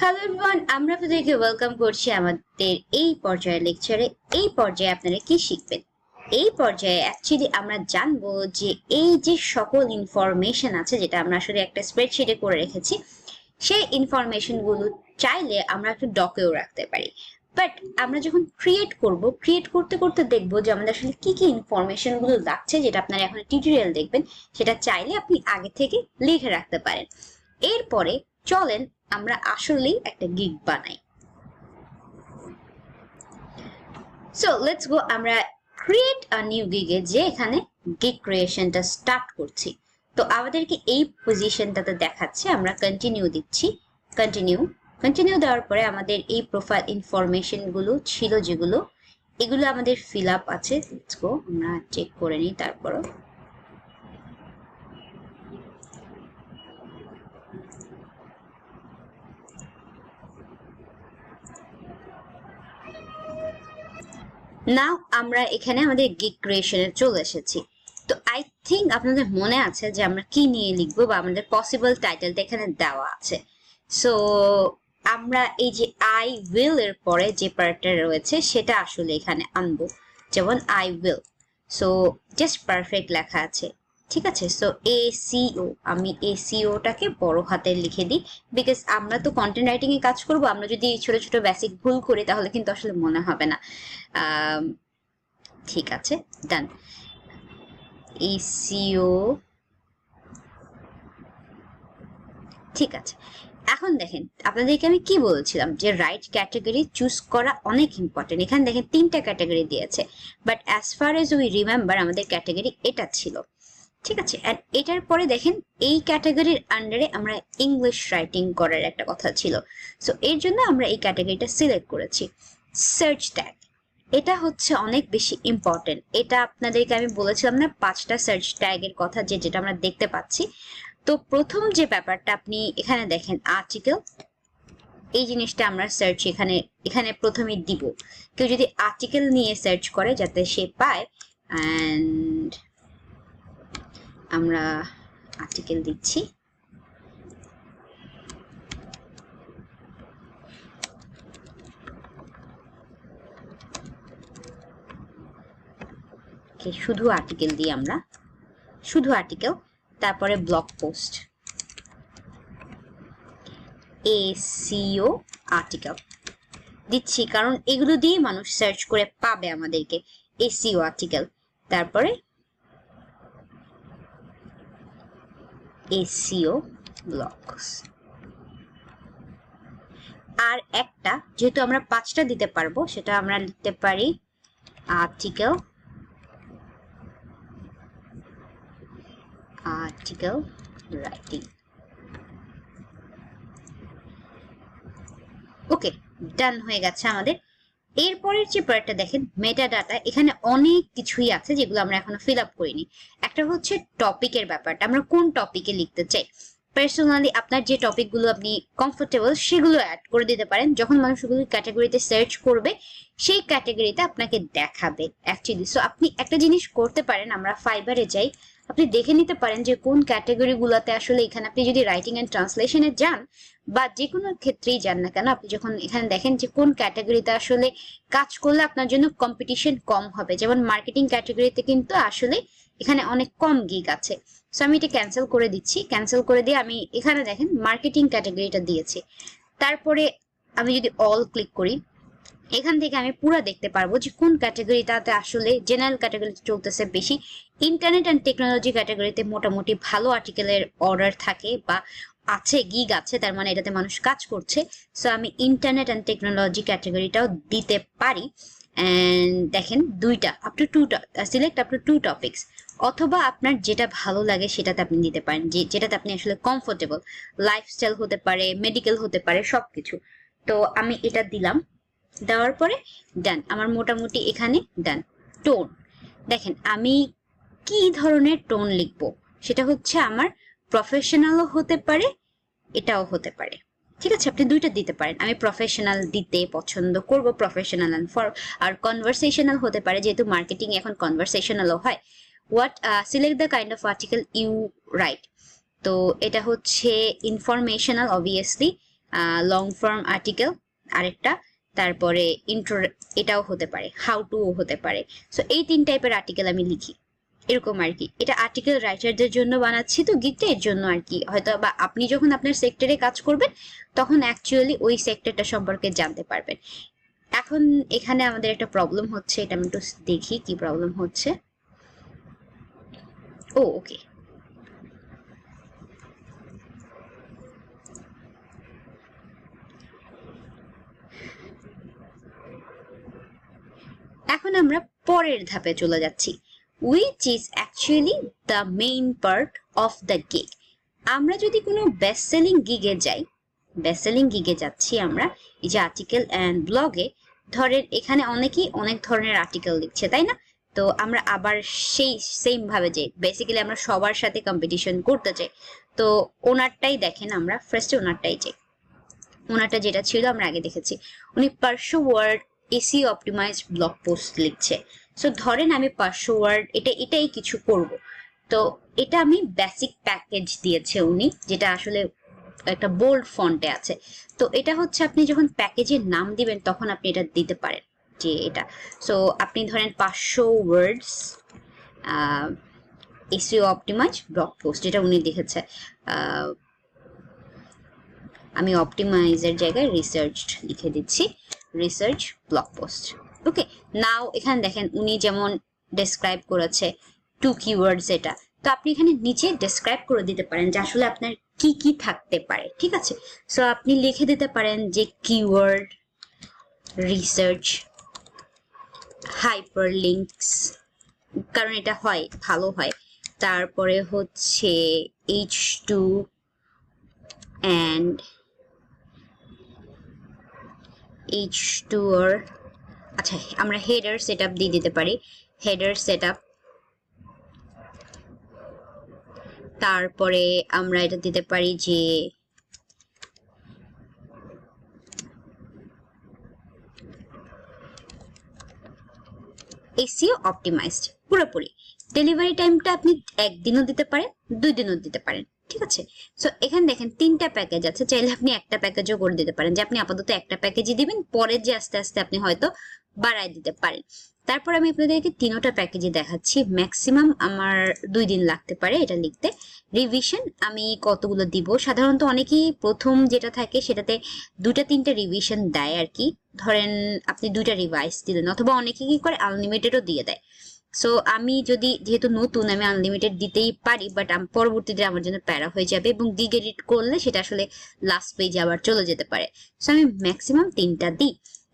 Hello everyone আমরা আপনাদেরকে welcome করছি আমাদের এই পর্যায়ের লেকচারে এই পর্যায়ে আপনারা কি শিখবেন? এই পর্যায়ে অ্যাকচুয়ালি আমরা জানব যে এই যে সকল ইনফরমেশন আছে, যেটা আমরা আসলে একটা স্প্রেডশিটে করে রেখেছি, সেই ইনফরমেশনগুলো চাইলে আমরা একটা ডকেও রাখতে পারি। বাট আমরা যখন ক্রিয়েট করব ক্রিয়েট করতে করতে দেখব যে আমাদের আসলে কি কি ইনফরমেশনগুলো লাগছে, যেটা আপনারা এখন টিউটোরিয়াল দেখবেন, সেটা চাইলে আপনি আগে থেকে লিখে রাখতে পারেন। এরপরে চলেন আমরা আসলেই একটা গিগ বানাই। সো লেটস গো আমরা ক্রিয়েট আ নিউ গিগে যে এখানে গিগ ক্রিয়েশনটা স্টার্ট করছি। তো আমাদেরকে এই পজিশনটাতে দেখাচ্ছে, আমরা কন্টিনিউ দিচ্ছি। কন্টিনিউ কন্টিনিউ দেওয়ার পরে আমাদের এই প্রোফাইল ইনফরমেশনগুলো ছিল যেগুলো, এগুলো আমাদের ফিল আপ আছে। লেটস গো আমরা চেক করে নিই, তারপরও। নাও আমরা এখানে আমাদের গিগ ক্রিয়েশনে চলে এসেছি। তো আই থিঙ্ক আপনাদের মনে আছে যে আমরা কি নিয়ে লিখব বা আমাদের পসিবল টাইটেলটা এখানে দেওয়া আছে। সো আমরা এই যে আই উইল এর পরে যে পার্টটা রয়েছে, সেটা আসলে এখানে আনব। যেমন I will so just perfect লেখা আছে। ঠিক আছে? সো এ সিও আমি এ সিওটাকে বড় হাতে লিখে দিই। বিকজ আমরা তো কন্টেন্ট রাইটিং এ কাজ করব, আমরা যদি ছোট ছোট বেসিক ভুল করি, তাহলে কিন্তু আসলে মনে হবে না। ঠিক আছে ডান এসিও ঠিক আছে। এখন দেখেন, আপনাদেরকে আমি কি বলছিলাম? যে রাইট ক্যাটাগরি চুজ করা অনেক ইম্পর্টেন্ট এখানে দেখেন তিনটা ক্যাটাগরি দিয়েছে। But as far as we remember আমাদের ক্যাটাগরি এটা ছিল। ঠিক আছে অ্যান্ড এটার পরে দেখেন এই ক্যাটাগরির আন্ডারে আমরা ইংলিশ রাইটিং করার একটা কথা ছিল। সো এর জন্য আমরা এই ক্যাটাগরিটা সিলেক্ট করেছি। সার্চ ট্যাগ এটা হচ্ছে অনেক বেশি ইম্পর্টেন্ট এটা আপনাদেরকে আমি বলেছিলাম না, পাঁচটা সার্চ ট্যাগের কথা যে, যেটা আমরা দেখতে পাচ্ছি। তো প্রথম যে ব্যাপারটা আপনি এখানে দেখেন আর্টিকেল এই জিনিসটা আমরা সার্চ এখানে এখানে প্রথমে দিব। কেউ যদি আর্টিকেল নিয়ে সার্চ করে, যাতে সে পায় অ্যান্ড আমরা আর্টিকেল দিচ্ছি। শুধু আর্টিকেল দিই আমরা। শুধু আর্টিকেল তারপরে ব্লগ পোস্ট এসিও আর্টিকেল দিচ্ছি, কারণ এগুলো দিয়ে মানুষ সার্চ করে পাবে আমাদেরকে এসিও আর্টিকেল তারপরে এসিও ব্লগস আর একটা, যেহেতু আমরা পাঁচটা দিতে পারব, সেটা আমরা লিখতে পারি article article writing okay, done হয়ে গেছে আমাদের এরপরের যে পার্টটা দেখেন মেটা ডাটা এখানে অনেক কিছুই আছে যেগুলো আমরা এখনও ফিল আপ করিনি। একটা হচ্ছে টপিকের ব্যাপারটা, আমরা কোন টপিকে লিখতে চাই। পার্সোনালি আপনার যে টপিকগুলো আপনি কমফোর্টেবল সেগুলো অ্যাড করে দিতে পারেন। যখন মানুষ ওগুলো ক্যাটাগরিতে সার্চ করবে, সেই ক্যাটাগরিতে আপনাকে দেখাবে অ্যাকচুয়ালি সো আপনি একটা জিনিস করতে পারেন, আমরা ফাইবারে যাই আপনি দেখে নিতে পারেন যে কোন ক্যাটাগরি গুলাতে আসলে এখানে আপনি যদি রাইটিং এন্ড ট্রান্সলেশনে যান, বা যে কোনো ক্ষেত্রেই যান না কেন, আপনি যখন এখানে দেখেন যে কোন ক্যাটাগরিতে আসলে কাজ করলে আপনার জন্য কম্পিটিশন কম হবে। যেমন মার্কেটিং ক্যাটাগরিতে কিন্তু আসলে এখানে অনেক কম গিগ আছে। সো আমি এটা ক্যান্সেল করে দিচ্ছি। ক্যান্সেল করে দিয়ে আমি এখানে দেখেন মার্কেটিং ক্যাটাগরিটা দিয়েছি। তারপরে আমি যদি অল ক্লিক করি এখান থেকে আমি পুরো দেখতে পারব যে কোন ক্যাটাগরিটাতে আসলে জেনারেল ক্যাটাগরিতে চলতেছে বেশি। ইন্টারনেট অ্যান্ড টেকনোলজি ক্যাটাগরিতে মোটামুটি ভালো আর্টিকেলের অর্ডার থাকে বা আছে গিগ আছে, তার মানে এটাতে মানুষ কাজ করছে। সো আমি ইন্টারনেট অ্যান্ড টেকনোলজি ক্যাটাগরিটাও দিতে পারি। অ্যান্ড দেখেন, দুইটা up to two select up to two topics অথবা আপনার যেটা ভালো লাগে সেটাতে আপনি দিতে পারেন, যে, যেটাতে আপনি আসলে কমফোর্টেবল লাইফস্টাইল হতে পারে মেডিকেল হতে পারে সব কিছু তো আমি এটা দিলাম। দেওয়ার পরে ডান আমার মোটামুটি এখানে ডান টোন দেখেন, আমি কি ধরনের টোন লিখব? সেটা হচ্ছে আমার প্রফেশনালও হতে পারে, এটাও হতে পারে। ঠিক আছে? আপনি দুইটা দিতে পারেন। আমি প্রফেশনাল দিতে পছন্দ করব প্রফেশনাল অ্যান্ড ফর আর কনভারসেশনাল হতে পারে, যেহেতু মার্কেটিং এখন কনভারসেশনালও হয়। What select the kind of article you write তো এটা হচ্ছে informational obviously long form article আরেকটা তারপরে ইন্ট্রো এটাও হতে পারে হাউ টু হতে পারে। সো এই তিন টাইপের আর্টিকেল আমি লিখি, এরকম আর কি। এটা আর্টিকেল রাইটারদের জন্য বানাচ্ছি, তো গিকটা এর জন্য আর কি। হয়তো বা আপনি যখন আপনার সেক্টরে কাজ করবেন, তখন অ্যাকচুয়ালি ওই সেক্টরটা সম্পর্কে জানতে পারবেন। এখন এখানে আমাদের একটা প্রবলেম হচ্ছে, এটা আমি একটু দেখি কি প্রবলেম হচ্ছে। ও ওকে এখন আমরা পরের ধাপে চলে যাচ্ছি which is actually the main part of the gig আমরা যদি কোনো বেস্ট সেলিং গিগে যাই বেস্ট সেলিং গিগে যাচ্ছি আমরা, এই যে আর্টিকেল অ্যান্ড ব্লগে ধরেন এখানে অনেকেই অনেক ধরনের আর্টিকেল লিখছে, তাই না? তো আমরা আবার সেই সেম ভাবে যে বেসিক্যালি আমরা সবার সাথে কম্পিটিশন করতে চাই। তো ওনারটাই দেখেন আমরা ফার্স্টে ওনারটাই চাই ওনারটা যেটা ছিল আমরা আগে দেখেছি। উনি পার্শ্ব word SEO optimize blog post লিখছে। সো ধরেন আমি পাঁচশো ওয়ার্ড এটা এটাই কিছু করব। তো এটা আমি বেসিক প্যাকেজ দিয়েছে উনি যেটা আসলে একটা বোল্ড ফন্টে আছে। তো এটা হচ্ছে আপনি যখন প্যাকেজের নাম দিবেন তখন আপনি এটা দিতে পারেন যে এটা। সো আপনি ধরেন পাঁচশো words SEO optimize blog post যেটা উনি আহ, আমি অপটিমাইজের জায়গায় রিসার্চ লিখে দিচ্ছি। Research blog post okay now এখানে দেখেন উনি যেমন ডেসক্রাইব করেছে টু কিওয়ার্ডস এটা। তো আপনি এখানে নিচে ডেসক্রাইব করে দিতে পারেন যে আসলে আপনার কি কি থাকতে পারে, ঠিক আছে? সো আপনি লিখে দিতে পারেন যে কিওয়ার্ড রিসার্চ হাইপার লিঙ্কস কারণ এটা হয়, ভালো হয়। তারপরে হচ্ছে H two and H two or আচ্ছা আমরা হেডার সেট আপ দিয়ে দিতে পারি। হেডার সেট আপ তারপরে আমরা এটা দিতে পারি যে, এসিও অপটিমাইজড পুরোপুরি। ডেলিভারি টাইমটা আপনি একদিনও দিতে পারেন, দুই দিনও দিতে পারেন। ঠিক আছে? সো এখানে দেখেন তিনটা প্যাকেজ আছে। চাইলে আপনি একটা প্যাকেজও করে দিতে পারেন। যে আপনি আপাতত একটা প্যাকেজই দিবেন, পরে যে আস্তে আস্তে আপনি হয়তো বাড়ায় দিতে পারেন। তারপর আমি আপনাদেরকে তিনোটা প্যাকেজে দেখাচ্ছি। ম্যাক্সিমাম আমার দুই দিন লাগতে পারে এটা লিখতে। রিভিশন আমি কতগুলো দিব? সাধারণত অনেকেই প্রথম যেটা থাকে সেটাতে দুটা তিনটা রিভিশন দেয় আর কি। ধরেন আপনি দুইটা রিভাইস দিলেন, অথবা অনেকে কি করে আনলিমিটেডও দিয়ে দেয়। সো আমি যদি যেহেতু নতুন, আমি আনলিমিটেড দিতেই পারি বাট আমি পরবর্তীতে আমার জন্য প্যারা হয়ে যাবে এবং গিগ এডিট করলে সেটা আসলে লাস্ট পেজে আবার চলে যেতে পারে। সো আমি ম্যাক্সিমাম তিনটা দিই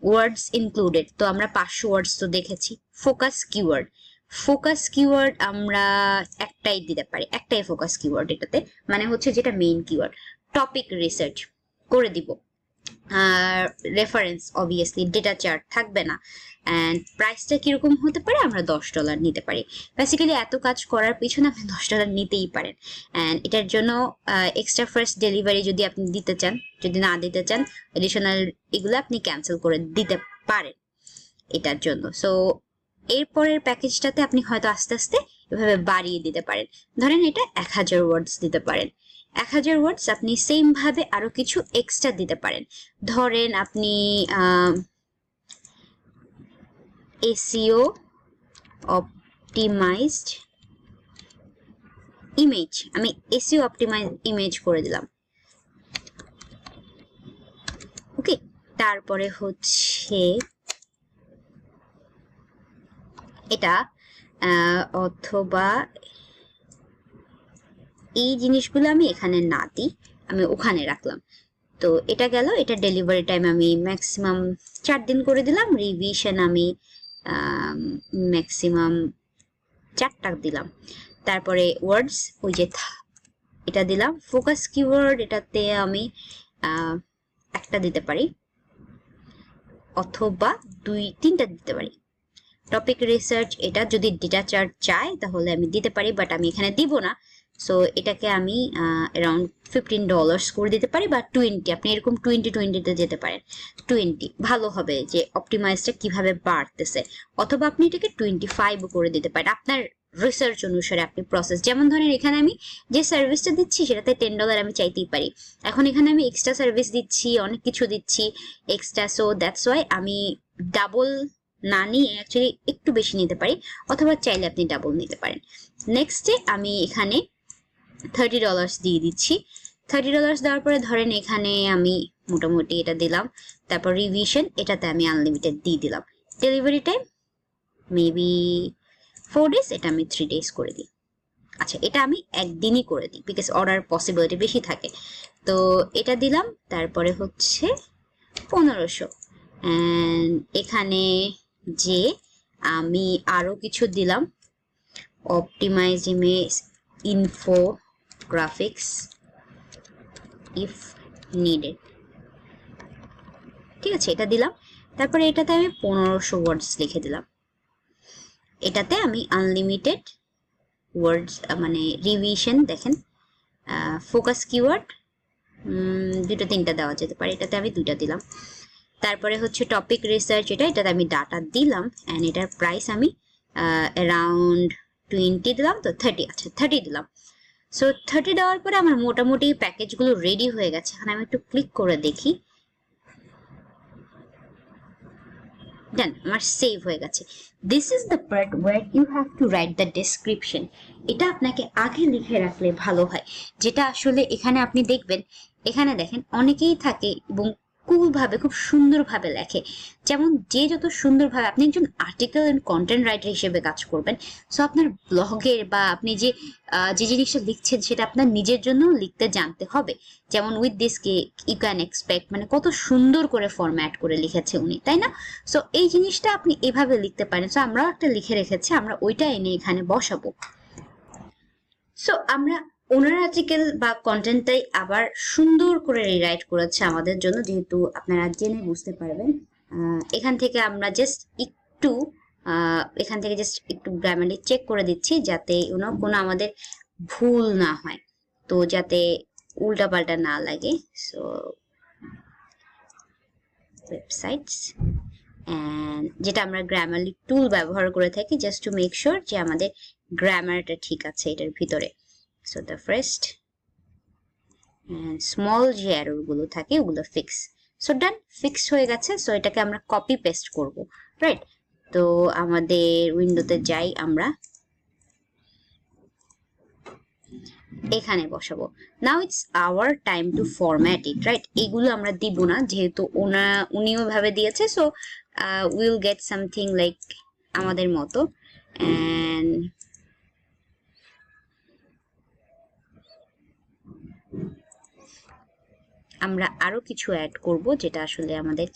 ওয়ার্ডস ইনক্লুডেড তো আমরা পাঁচশো ওয়ার্ডস তো দেখেছি। ফোকাস কিওয়ার্ড ফোকাস কিওয়ার্ড আমরা একটাই দিতে পারি, একটাই ফোকাস কিওয়ার্ড এটাতে। মানে হচ্ছে যেটা মেইন কিওয়ার্ড টপিক রিসার্চ করে দিব। রেফারেন্স অবভিয়াসলি ডেটা চার্ট থাকবে না। অ্যান্ড প্রাইসটা কীরকম হতে পারে, আমরা দশ ডলার নিতে পারি। বেসিক্যালি এত কাজ করার পিছনে আপনি দশ ডলার নিতেই পারেন। অ্যান্ড এটার জন্য এক্সট্রা ফার্স্ট ডেলিভারি যদি আপনি দিতে চান, যদি না দিতে চান এডিশনাল এগুলো আপনি ক্যান্সেল করে দিতে পারেন এটার জন্য। সো এরপরের প্যাকেজটাতে আপনি হয়তো আস্তে আস্তে এভাবে বাড়িয়ে দিতে পারেন। ধরেন এটা এক হাজার ওয়ার্ডস দিতে পারেন। এক হাজার ওয়ার্ডস আপনি সেম ভাবে আরও কিছু এক্সট্রা দিতে পারেন। ধরেন আপনি এসিও অপটিমাইজড ইমেজ আমি এসিও অপটিমাইজ ইমেজ করে দিলাম। ওকে তারপরে হচ্ছে এটা অথবা এই জিনিসগুলো আমি এখানে না দিই, আমি ওখানে রাখলাম। তো এটা গেল, এটা ডেলিভারি টাইম আমি ম্যাক্সিমাম চার দিন করে দিলাম রিভিশন আমি ম্যাক্সিমাম চারটা দিলাম। তারপরে ওয়ার্ডস ওই যে এটা দিলাম। ফোকাস কিওয়ার্ড এটাতে আমি একটা দিতে পারি, অথবা দুই, তিনটা দিতে পারি। টপিক রিসার্চ এটা যদি ডেটা চার্ট চাই তাহলে আমি দিতে পারি বাট আমি এখানে দিব না। সো এটাকে আমি অ্যারাউন্ড ফিফটিন ডলার্স করে দিতে পারি বা টোয়েন্টি আপনি এরকম টোয়েন্টি টোয়েন্টিতে যেতে পারেন। টোয়েন্টি ভালো হবে যে অপটিমাইজটা কীভাবে বাড়তেছে। অথবা আপনি এটাকে টোয়েন্টি ফাইভ করে দিতে পারেন। আপনার রিসার্চ অনুসারে আপনি প্রসেস যেমন ধরেন এখানে আমি যে সার্ভিসটা দিচ্ছি সেটাতে টেন ডলার আমি চাইতেই পারি। এখন এখানে আমি এক্সট্রা সার্ভিস দিচ্ছি, অনেক কিছু দিচ্ছি এক্সট্রা সো দ্যাটস ওয়াই আমি ডাবল না নিয়ে অ্যাকচুয়ালি একটু বেশি নিতে পারি, অথবা চাইলে আপনি ডাবল নিতে পারেন। নেক্সটে আমি এখানে থার্টি ডলার্স দিয়ে দিচ্ছি। থার্টি ডলার্স দেওয়ার পরে ধরেন এখানে আমি মোটামুটি এটা দিলাম। তারপর রিভিশন এটাতে আমি আনলিমিটেড দিয়ে দিলাম। Delivery time maybe four days এটা আমি থ্রি ডেজ করে দিই। আচ্ছা এটা আমি একদিনই করে দিই বিকজ অর্ডার পসিবিলিটি বেশি থাকে। তো এটা দিলাম, তারপরে হচ্ছে পনেরোশো। এখানে যে আমি আরও কিছু দিলাম optimize image infographics if needed ঠিক আছে, এটা দিলাম। তারপরে এটাতে আমি পনেরোশো ওয়ার্ডস লিখে দিলাম। এটাতে আমি আনলিমিটেড ওয়ার্ডস মানে রিভিশন দেখেন ফোকাস কিওয়ার্ড দুটো তিনটা দেওয়া যেতে পারে। এটাতে আমি দুইটা দিলাম। তারপরে হচ্ছে টপিক রিসার্চ এটা, এটাতে আমি ডাটা দিলাম অ্যান্ড এটার প্রাইস আমি অ্যারাউন্ড টোয়েন্টি দিলাম, তো থার্টি আচ্ছা থার্টি দিলাম। সো থার্টি দেওয়ার পরে আমার মোটামুটি প্যাকেজগুলো রেডি হয়ে গেছে। এখন আমি একটু ক্লিক করে দেখি। ডান আমার সেভ হয়ে গেছে। This is the part where you have to write the description এটা আপনাকে আগে লিখে রাখলে ভালো হয়। যেটা আসলে এখানে আপনি দেখবেন, এখানে দেখেন, অনেকেই থাকে এবং কুল ভাবে খুব সুন্দরভাবে লেখে। যেমন, যে যত সুন্দরভাবে আপনি একজন আর্টিকেল এন্ড কন্টেন্ট রাইটার হিসেবে কাজ করবেন সো আপনার ব্লগের বা আপনি যে যে জিনিসটা লিখছেন, সেটা আপনার নিজের জন্য লিখতে জানতে হবে। যেমন উইথ দিস কে ইউ ক্যান এক্সপেক্ট মানে কত সুন্দর করে ফরম্যাট করে লিখেছে উনি, তাই না? সো এই জিনিসটা আপনি এভাবে লিখতে পারেন। সো আমরাও একটা লিখে রেখেছি, আমরা ওইটা এনে এখানে বসাবো। সো আমরা ওনার আর্টিকেল বা কন্টেন্টটাই আবার সুন্দর করে রিরাইট করেছে আমাদের জন্য, যেহেতু আপনারা জেনে বুঝতে পারবেন। এখান থেকে আমরা জাস্ট একটু এখান থেকে জাস্ট একটু গ্রামারি চেক করে দিচ্ছি যাতে ইউনো কোনো আমাদের ভুল না হয়। তো যাতে উল্টাপাল্টা না লাগে। সো ওয়েবসাইটস অ্যান্ড যেটা আমরা গ্রামারলি টুল ব্যবহার করে থাকি জাস্ট টু মেক শিওর যে আমাদের গ্রামারটা ঠিক আছে এটার ভিতরে। সো দ্য ফার্স্ট স্মল যে অ্যারোরগুলো থাকে, ওগুলো ফিক্স সো ডান ফিক্সড হয়ে গেছে সো এটাকে আমরা কপি পেস্ট করব রাইট তো আমাদের উইন্ডোতে যাই আমরা। এখানে বসাবো। Now it's our time to format it right এগুলো আমরা দিব না, যেহেতু ওনা, উনিও ভাবে দিয়েছে so will get something like আমাদের মতো। অ্যান্ড আমরা আরও কিছু অ্যাড করব যেটা আসলে আমাদের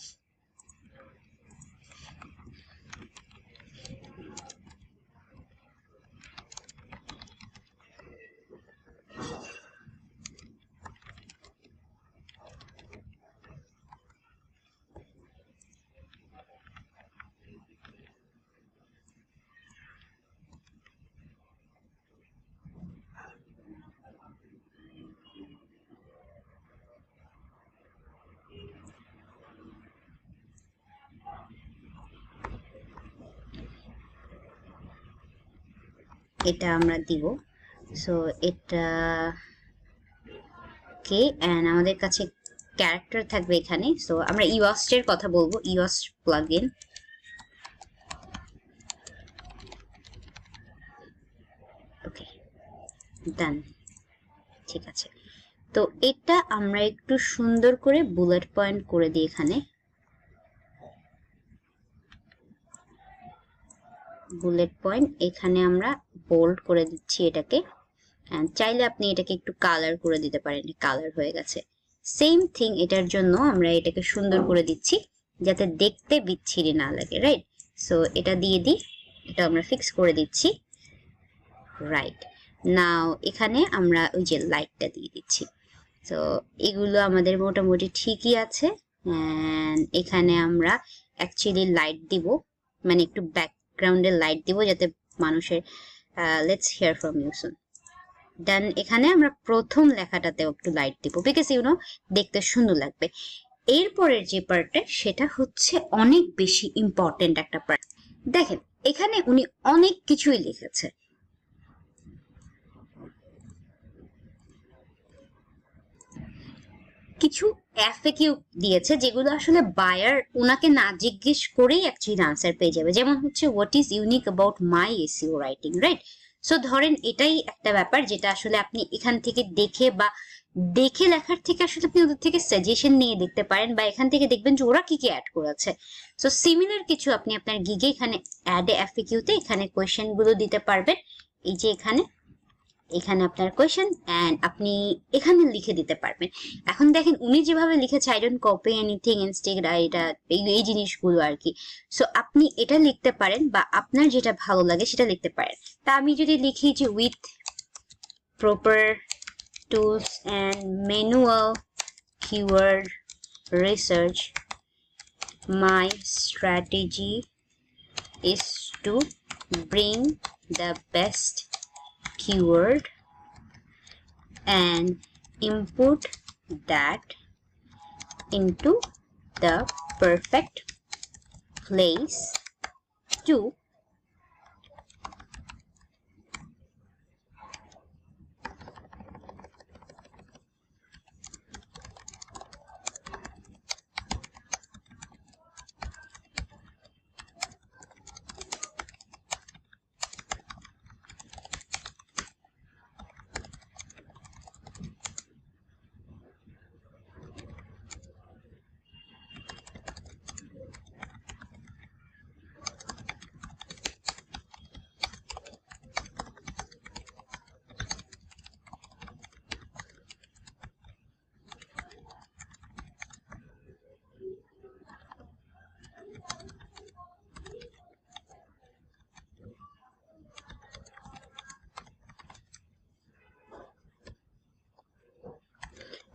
এটা আমরা দিব। সো এটা কে? অ্যান্ড আমাদের কাছে ক্যারেক্টার থাকবে এখানে। সো আমরা ইওয়াস্টের কথা বলব। ইওয়াস্ট প্লাগইন ওকে ডান ঠিক আছে। তো, এটা আমরা একটু সুন্দর করে বুলেট পয়েন্ট করে দিই এখানে। বুলেট পয়েন্ট এখানে আমরা বোল্ড করে দিচ্ছি এটাকে। And চাইলে আপনি এটাকে একটু কালার করে দিতে পারেন কালার হয়ে গেছে। সেম থিং এটার জন্য আমরা এটাকে সুন্দর করে দিচ্ছি, যাতে দেখতে বিচ্ছিরি না লাগে রাইট সো এটা দিয়ে দিই, এটা আমরা ফিক্স করে দিচ্ছি। রাইট নাও এখানে আমরা ওই যে লাইটটা দিয়ে দিচ্ছি। তো এগুলো আমাদের মোটামুটি ঠিকই আছে। এখানে আমরা অ্যাকচুয়ালি লাইট দিব মানে একটু ব্যাকগ্রাউন্ডে লাইট দিব, যাতে মানুষের let's hear from you soon then এখানে আমরা প্রথম লেখাটাতেও একটু লাইট দিব বিকজ ইউনো দেখতে সুন্দর লাগবে। এরপরের যে পার্টটা সেটা হচ্ছে অনেক বেশি ইম্পর্টেন্ট একটা পার্ট দেখেন, এখানে উনি অনেক কিছুই লিখেছে। কিছু এফএকিউ দিয়েছে যেগুলো আসলে বায়ার ওনাকে না জিজ্ঞেস করেই অ্যাকচুয়ালি আনসার পেয়ে যাবে। যেমন হচ্ছে what is unique about my SEO writing right so ধরেন এটাই একটা ব্যাপার যেটা আসলে আপনি এখান থেকে দেখে বা দেখে লেখার থেকে আসলে আপনি ওদের থেকে সাজেশন নিয়ে দেখতে পারেন বা এখান থেকে দেখবেন যে ওরা কি কি অ্যাড করেছে। সো সিমিলার কিছু আপনি আপনার গিগে এখানে অ্যাড এফএকিউতে এখানে কোয়েশ্চেনগুলো দিতে পারবেন। এই যে এখানে এখানে আপনার কোয়েশ্চেন অ্যান্ড আপনি এখানে লিখে দিতে পারবেন। এখন দেখেন, উনি যেভাবে লিখেছে I don't copy anything instead এটা, এই জিনিসগুলো আর কি। সো আপনি এটা লিখতে পারেন বা আপনার যেটা ভালো লাগে সেটা লিখতে পারেন। তা আমি যদি লিখি যে with proper tools and manual keyword research my strategy is to bring the best keyword and input that into the perfect place to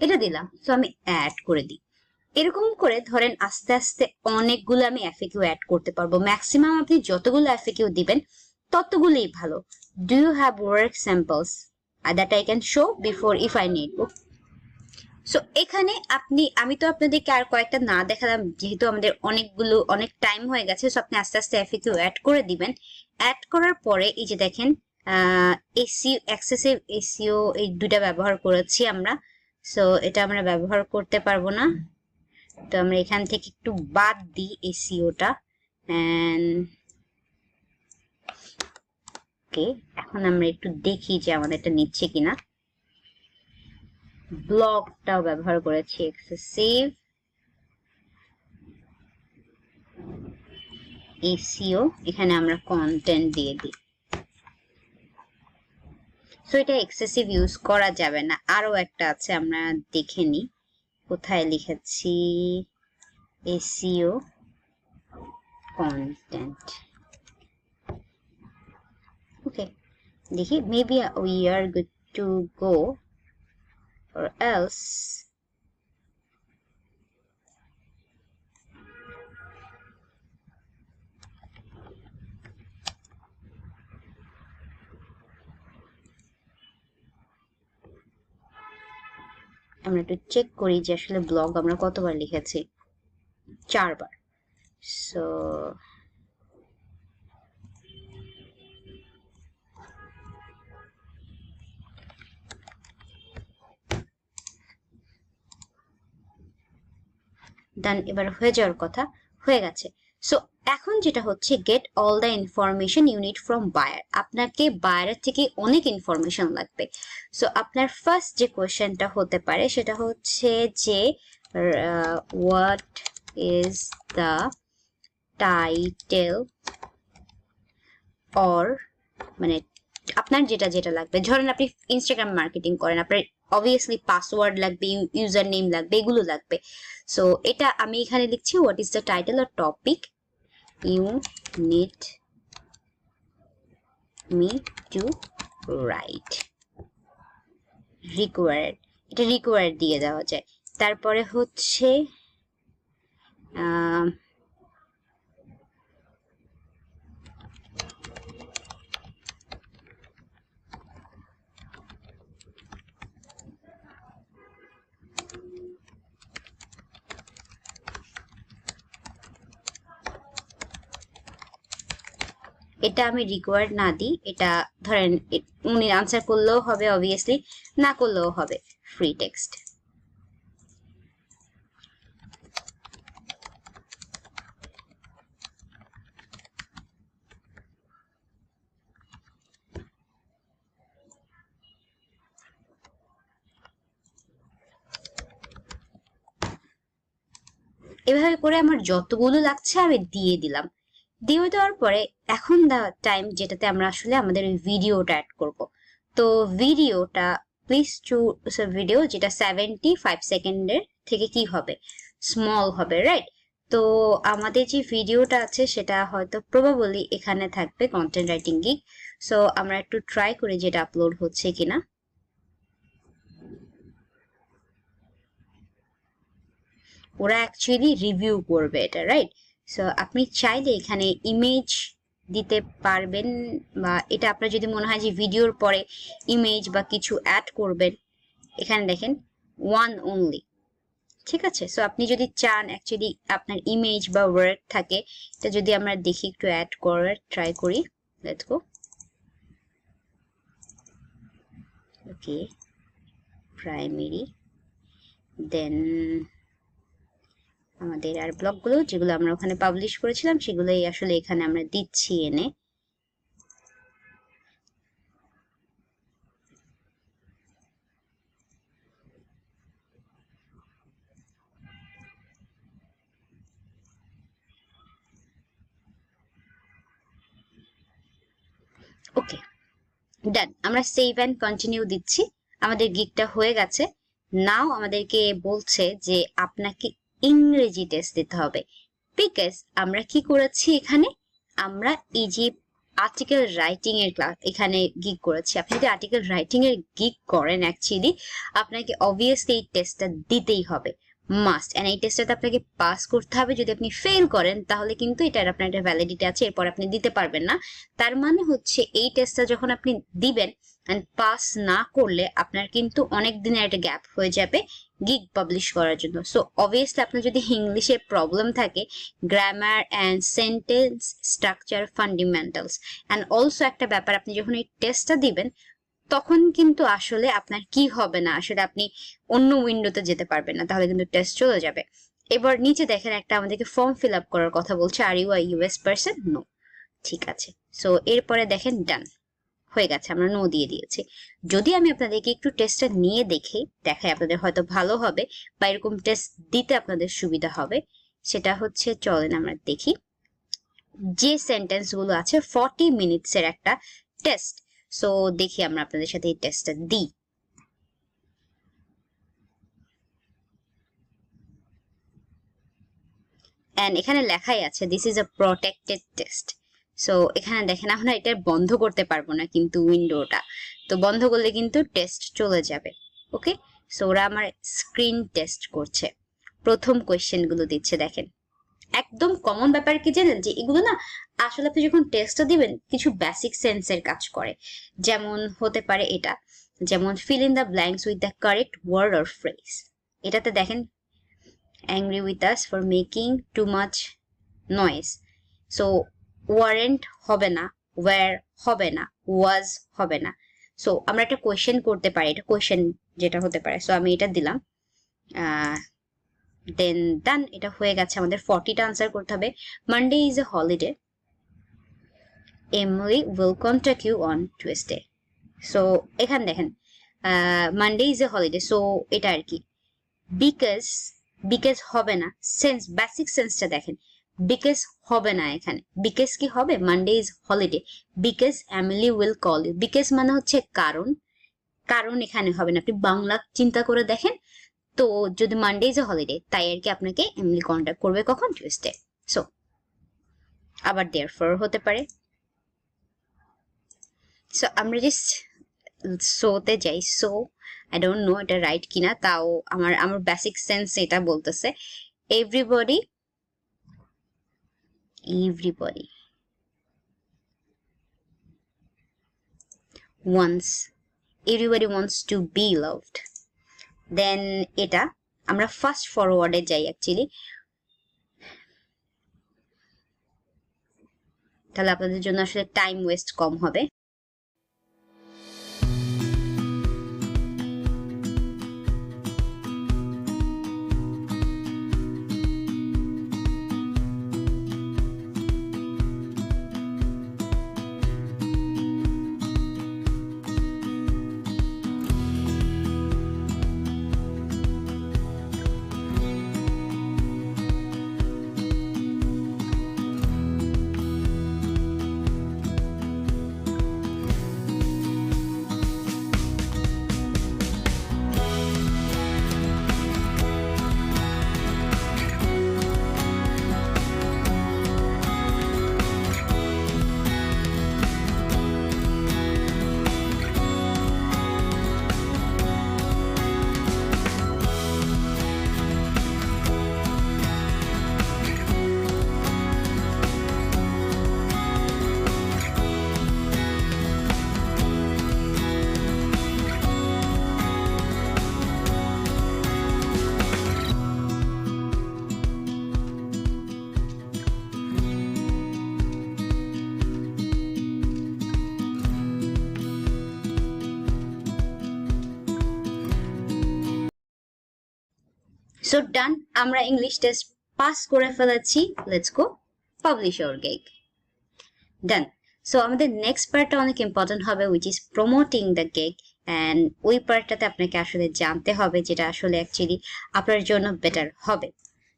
এটা দিলাম, তো আমি অ্যাড করে দিই। এরকম করে ধরেন আস্তে আস্তে অনেকগুলো আমি এফএকিউ অ্যাড করতে পারব। ম্যাক্সিমাম আপনি যতগুলো এফএকিউ দিবেন, ততগুলোই ভালো। Do you have work samples that I can show before if I need book so এখানে আপনি, আমি তো আপনাদেরকে আর কয়েকটা না দেখালাম, যেহেতু আমাদের অনেকগুলো, অনেক টাইম হয়ে গেছে সো আপনি আস্তে আস্তে এফএকিউ অ্যাড করে দিবেন। অ্যাড করার পরে এই যে দেখেন এসিও এক্সেসিভ এসিও এই দুটা ব্যবহার করেছি আমরা। সো এটা আমরা ব্যবহার করতে পারব না। তো আমরা এখান থেকে একটু বাদ দিই এসিওটা ওকে এখন আমরা একটু দেখি যে আমাদের এটা নিচ্ছে কিনা। ব্লকটাও ব্যবহার করেছি এক্সেসিভ এসিও এখানে আমরা কন্টেন্ট দিয়ে দিই। সো এটা এক্সেসিভ ইউজ করা যাবে না। আরও একটা আছে, আমরা দেখে নিই কোথায় লিখেছি? এসিও কন্টেন্ট ওকে দেখি maybe we are good to go or else আমরা একটু চেক করি যে আসলে ব্লগ আমরা কতবার লিখেছি। চারবার। সো দেন এবার হয়ে যাওয়ার কথা হয়ে গেছে। সো এখন যেটা হচ্ছে get all the information you need from buyer আপনাকে বায়ারের থেকে অনেক ইনফরমেশন লাগবে। সো আপনার ফার্স্ট যে কোয়েশ্চেনটা হতে পারে, সেটা হচ্ছে যে what is the title or মানে আপনার যেটা যেটা লাগবে। ধরেন আপনি ইনস্টাগ্রাম মার্কেটিং করেন, আপনার অবভিয়াসলি পাসওয়ার্ড লাগবে ইউজার নেম লাগবে, এগুলো লাগবে। সো এটা আমি এখানে লিখছি what is the title or topic you need me to write required এটা রিকোয়ার্ড দিয়ে দেওয়া যায়। তারপরে হচ্ছে এটা আমি রিকোয়ার্ড না দিই, এটা ধরেন উনি আনসার করলেও হবে অবভিয়াসলি না করলেও হবে ফ্রি টেক্সট এভাবে করে আমার যতগুলো লাগছে আমি দিয়ে দিলাম। দিয়ে দেওয়ার পরে এখন দা টাইম যেটাতে আমরা আসলে আমাদের ভিডিওটা অ্যাড করব। তো ভিডিওটা প্লিজ চুজ ভিডিও যেটা সেভেন্টি ফাইভ সেকেন্ডের থেকে কি হবে? স্মল হবে রাইট তো আমাদের যে ভিডিওটা আছে সেটা হয়তো প্রবাবলি এখানে থাকবে কন্টেন্ট রাইটিং গিক সো আমরা একটু ট্রাই করি যেটা আপলোড হচ্ছে কিনা। ওরা অ্যাকচুয়ালি রিভিউ করবে এটা রাইট সো আপনি চাইলে এখানে ইমেজ দিতে পারবেন বা এটা আপনার যদি মনে হয় যে ভিডিওর পরে ইমেজ বা কিছু অ্যাড করবেন, এখানে দেখেন ওয়ান অনলি ঠিক আছে? সো আপনি যদি চান অ্যাকচুয়ালি আপনার ইমেজ বা ওয়ার্ড থাকে, এটা যদি আমরা দেখি, একটু অ্যাড করার ট্রাই করি। গো ওকে প্রাইমারি দেন আমাদের আর ব্লগগুলো যেগুলো আমরা ওখানে পাবলিশ করেছিলাম, সেগুলোই আসলে এখানে আমরা দিচ্ছি এনে। ওকে ডান আমরা সেভ অ্যান্ড কন্টিনিউ দিচ্ছি। আমাদের গিকটা হয়ে গেছে। নাও আমাদেরকে বলছে যে আপনাকে ইংরেজি টেস্ট দিতে হবে। বিকজ আমরা কি করেছি এখানে? আমরা এই যে আর্টিকেল রাইটিং এর ক্লাস এখানে গিক করেছি। আপনি যদি আর্টিকেল রাইটিং এর গিক করেন অ্যাকচুয়ালি আপনাকে অবভিয়াসলি এই টেস্টটা দিতেই হবে। মাস্ট। এন্ড এই টেস্টটাতে আপনাকে পাস করতে হবে। যদি আপনি ফেল করেন, তাহলে কিন্তু এটার আপনার একটা ভ্যালিডিটি আছে, এরপর আপনি দিতে পারবেন না। তার মানে হচ্ছে, এই টেস্টটা যখন আপনি দিবেন অ্যান্ড পাস না করলে আপনার কিন্তু অনেক দিনের একটা গ্যাপ হয়ে যাবে গিগ পাবলিশ করার জন্য। সো অবভিয়াসলি আপনার যদি ইংলিশে প্রবলেম থাকে grammar and sentence structure fundamentals and also একটা ব্যাপার, আপনি যখন এই টেস্টটা দিবেন তখন কিন্তু আসলে আপনার কি হবে না? আসলে আপনি অন্য উইন্ডোতে যেতে পারবেন না, তাহলে কিন্তু টেস্ট চলে যাবে। এবার নিচে দেখেন একটা আমাদেরকে ফর্ম ফিল আপ করার কথা বলছে are you I US person no ঠিক আছে। সো এরপরে দেখেন ডান হয়ে গেছে, আমরা নো দিয়ে দিয়েছি। যদি আমি আপনাদেরকে একটু টেস্টটা নিয়ে দেখি, দেখাই আপনাদের হয়তো ভালো হবে বা এরকম টেস্ট দিতে আপনাদের সুবিধা হবে, সেটা হচ্ছে, চলেন আমরা দেখি। যে সেন্টেন্সগুলো আছে ফর্টি মিনিটস এর একটা টেস্ট সো দেখি আমরা আপনাদের সাথে এই টেস্টটা দিই। অ্যান্ড এখানে লেখাই আছে this is a protected test so এখানে দেখেন আমরা এটা বন্ধ করতে পারব না কিন্তু উইন্ডোটা তো বন্ধ করলে কিন্তু টেস্ট চলে যাবে ওকে সো ওরা আমার স্ক্রিন টেস্ট করছে। প্রথম কোয়েশ্চেনগুলো দিচ্ছে, দেখেন। একদম কমন ব্যাপার কি জানেন? যে এগুলো না, আসলে আপনি যখন টেস্টটা দিবেন, কিছু বেসিক সেন্সের কাজ করে। যেমন হতে পারে এটা। যেমন fill in the blanks with the correct word or phrase এটাতে দেখেন angry with us for making too much noise so weren't হবে না ওয়ার হবে না ওয়াজ হবে না। সো আমরা একটা কোয়েশ্চেন করতে পারি এটা কোয়েশ্চেন যেটা হতে পারে। সো আমি এটা দিলাম। দেন ডান এটা হয়ে গেছে আমাদের ফর্টিটা আনসার করতে হবে। Monday is a holiday Emily will contact you on Tuesday so এখানে দেখেন Monday is a holiday so এটা আর কি। বিকজ বিকজ হবে না সেন্স বেসিক সেন্সটা দেখেন। বিকজ হবে না এখানে। বিকজ কি হবে? Monday is holiday because Emily will call you because মানে হচ্ছে কারণ। কারণ এখানে হবে না। আপনি বাংলা চিন্তা করে দেখেন। তো যদি মানডে ইজ এ হলিডে তাই আর কি আপনাকে এমনি কন্ট্যাক্ট করবে কখন? টিউসডে সো আবার দেয়ার ফর হতে পারে। সো আমরা যে শোতে যাই। সো আই ডোন্ট নো এটা রাইট কিনা, তাও আমার আমার বেসিক সেন্স এটা বলতেছে। Everybody everybody once everybody wants to be loved then এটা, আমরা ফার্স্ট ফরওয়ার্ডে যাই অ্যাকচুয়ালি তাহলে আপনাদের জন্য আসলে টাইম ওয়েস্ট কম হবে। সো ডান আমরা ইংলিশ টেস্ট পাস করে ফেলেছি। Let's go publish your gag done so আমাদের নেক্সট পার্টটা অনেক ইম্পর্টেন্ট হবে which is promoting the gig and ওই পার্টটাতে আপনাকে আসলে জানতে হবে যেটা আসলে অ্যাকচুয়ালি আপনার জন্য বেটার হবে।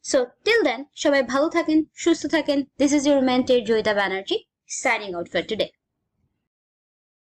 সো টিল দেন সবাই ভালো থাকেন, সুস্থ থাকেন। This is your mentor Joyita Banerjee signing out for today